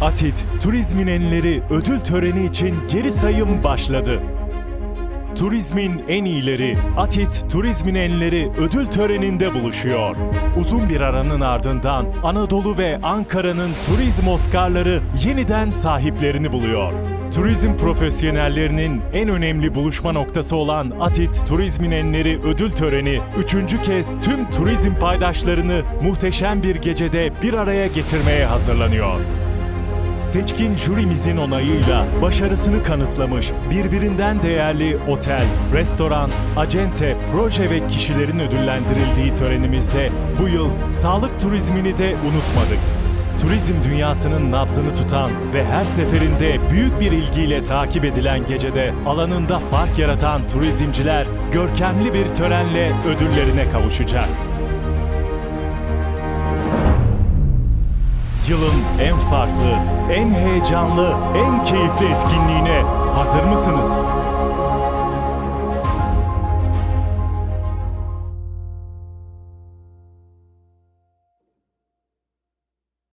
Atit, Turizmin Enleri ödül töreni için geri sayım başladı. Turizmin en iyileri Atit Turizmin Enleri ödül töreninde buluşuyor. Uzun bir aranın ardından Anadolu ve Ankara'nın turizm Oscar'ları yeniden sahiplerini buluyor. Turizm profesyonellerinin en önemli buluşma noktası olan Atit Turizmin Enleri ödül töreni üçüncü kez tüm turizm paydaşlarını muhteşem bir gecede bir araya getirmeye hazırlanıyor. Seçkin jürimizin onayıyla başarısını kanıtlamış birbirinden değerli otel, restoran, acente, proje ve kişilerin ödüllendirildiği törenimizde bu yıl sağlık turizmini de unutmadık. Turizm dünyasının nabzını tutan ve her seferinde büyük bir ilgiyle takip edilen gecede alanında fark yaratan turizmciler görkemli bir törenle ödüllerine kavuşacak. Yılın en farklı, en heyecanlı, en keyifli etkinliğine hazır mısınız?